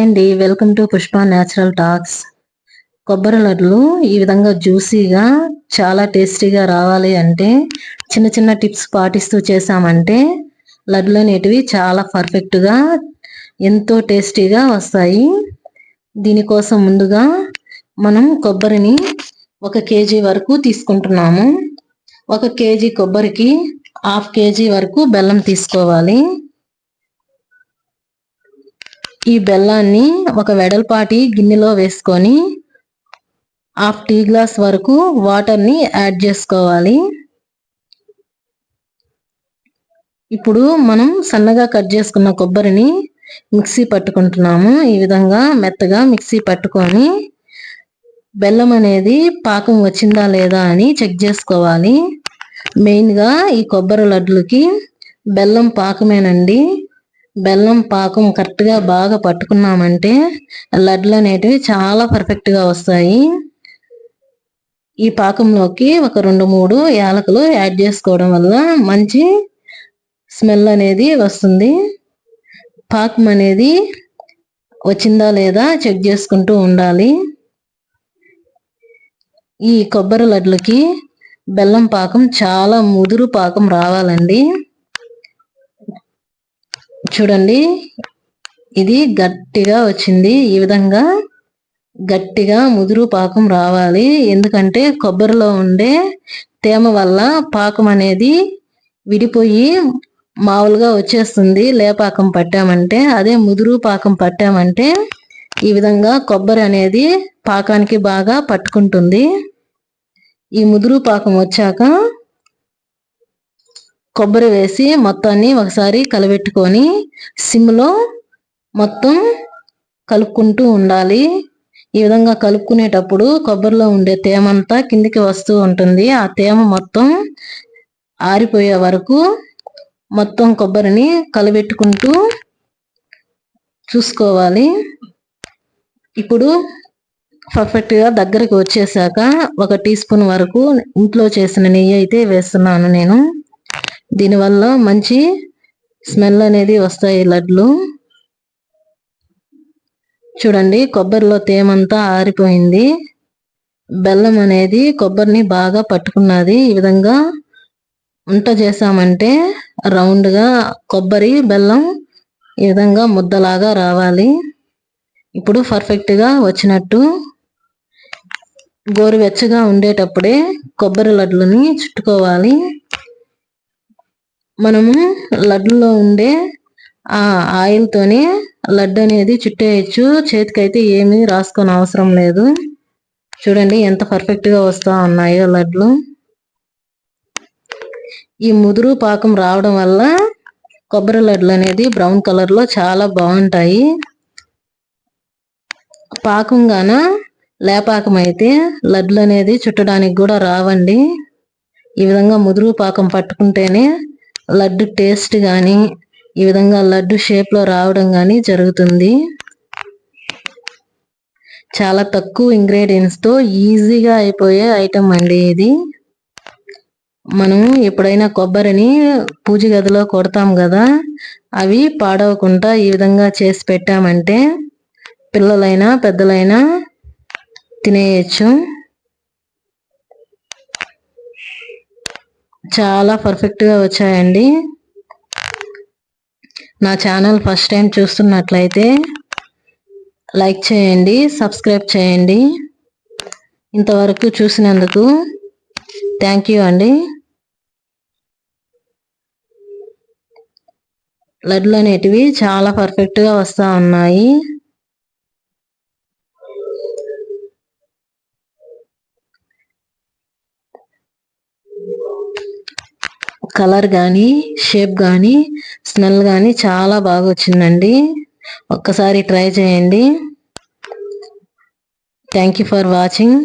అండి welcome to Pushpa natural talks. కొబ్బరి లడ్లు ఈ విధంగా జ్యూసీగా చాలా టేస్టీగా రావాలి అంటే చిన్న చిన్న టిప్స్ పాటిస్తూ చేసామంటే లడ్లు అనేటివి చాలా పర్ఫెక్ట్గా ఎంతో టేస్టీగా వస్తాయి. దీనికోసం ముందుగా మనం కొబ్బరిని ఒక కేజీ వరకు తీసుకుంటున్నాము. ఒక కేజీ కొబ్బరికి హాఫ్ కేజీ వరకు బెల్లం తీసుకోవాలి. ఈ బెల్లాన్ని ఒక వెడల్పాటి గిన్నెలో వేసుకొని హాఫ్ టీ గ్లాస్ వరకు వాటర్ని యాడ్ చేసుకోవాలి. ఇప్పుడు మనం సన్నగా కట్ చేసుకున్న కొబ్బరిని మిక్సీ పట్టుకుంటున్నాము. ఈ విధంగా మెత్తగా మిక్సీ పట్టుకొని బెల్లం అనేది పాకం వచ్చిందా లేదా అని చెక్ చేసుకోవాలి. మెయిన్గా ఈ కొబ్బరి లడ్లకి బెల్లం పాకమేనండి. బెల్లం పాకం కరెక్ట్గా బాగా పట్టుకున్నామంటే లడ్లు అనేటివి చాలా పర్ఫెక్ట్గా వస్తాయి. ఈ పాకంలోకి ఒక రెండు మూడు యాలకులు యాడ్ చేసుకోవడం వల్ల మంచి స్మెల్ అనేది వస్తుంది. పాకం అనేది వచ్చిందా లేదా చెక్ చేసుకుంటూ ఉండాలి. ఈ కొబ్బరి లడ్లకి బెల్లం పాకం చాలా ముదురు పాకం రావాలండి. చూడండి. ఇది గట్టిగా వచ్చింది. ఈ విధంగా గట్టిగా ముదురు పాకం రావాలి. ఎందుకంటే కొబ్బరిలో ఉండే తేమ వల్ల పాకం అనేది విడిపోయి మామూలుగా వచ్చేస్తుంది. లేపాకం పట్టామంటే అదే ముదురు పాకం పట్టామంటే ఈ విధంగా కొబ్బరి అనేది పాకానికి బాగా పట్టుకుంటుంది. ఈ ముదురు పాకం వచ్చాక కొబ్బరి వేసి మొత్తాన్ని ఒకసారి కలబెట్టుకొని సిమ్లో మొత్తం కలుపుకుంటూ ఉండాలి. ఈ విధంగా కలుపుకునేటప్పుడు కొబ్బరిలో ఉండే తేమ అంతా కిందికి వస్తూ ఉంటుంది. ఆ తేమ మొత్తం ఆరిపోయే వరకు మొత్తం కొబ్బరిని కలబెట్టుకుంటూ చూసుకోవాలి. ఇప్పుడు పర్ఫెక్ట్గా దగ్గరకు వచ్చేసాక ఒక టీ స్పూన్ వరకు ఇంట్లో చేసిన నెయ్యి అయితే వేస్తున్నాను నేను. దీనివల్ల మంచి స్మెల్ అనేది వస్తాయి లడ్లు. చూడండి కొబ్బరిలో తేమంతా ఆరిపోయింది. బెల్లం అనేది కొబ్బరిని బాగా పట్టుకున్నది. ఈ విధంగా వంట చేసామంటే రౌండ్గా కొబ్బరి బెల్లం ఈ విధంగా ముద్దలాగా రావాలి. ఇప్పుడు పర్ఫెక్ట్గా వచ్చినట్టు గోరువెచ్చగా ఉండేటప్పుడే కొబ్బరి లడ్లని చుట్టుకోవాలి. మనము లడ్డులో ఉండే ఆ ఆయిల్తోనే లడ్డు అనేది చుట్టేయచ్చు. చేతికైతే ఏమీ రాసుకొని అవసరం లేదు. చూడండి ఎంత పర్ఫెక్ట్గా వస్తూ ఉన్నాయో లడ్లు. ఈ ముదురు పాకం రావడం వల్ల కొబ్బరి లడ్లు అనేది బ్రౌన్ కలర్లో చాలా బాగుంటాయి. పాకంగాన లేపాకం అయితే లడ్లు అనేది చుట్టడానికి కూడా రావండి. ఈ విధంగా ముదురు పాకం పట్టుకుంటేనే లడ్డు టేస్ట్ కానీ ఈ విధంగా లడ్డు షేప్లో రావడం కానీ జరుగుతుంది. చాలా తక్కువ ఇంగ్రీడియంట్స్తో ఈజీగా అయిపోయే ఐటమ్ అండి ఇది. మనం ఎప్పుడైనా కొబ్బరిని పూజ గదిలో కొడతాం కదా అవి పాడవకుండా ఈ విధంగా చేసి పెట్టామంటే పిల్లలైనా పెద్దలైనా తినేయచ్చు. చాలా పర్ఫెక్ట్గా వచ్చాయండి. నా ఛానల్ ఫస్ట్ టైం చూస్తున్నట్లయితే లైక్ చేయండి సబ్స్క్రైబ్ చేయండి. ఇంతవరకు చూసినందుకు థ్యాంక్ యూ అండి. లడ్లు అనేటివి చాలా పర్ఫెక్ట్గా వస్తూ ఉన్నాయి. కలర్ కానీ షేప్ కానీ స్మెల్ కానీ చాలా బాగా వచ్చిందండి ఒక్కసారి ట్రై చేయండి. Thank you for watching.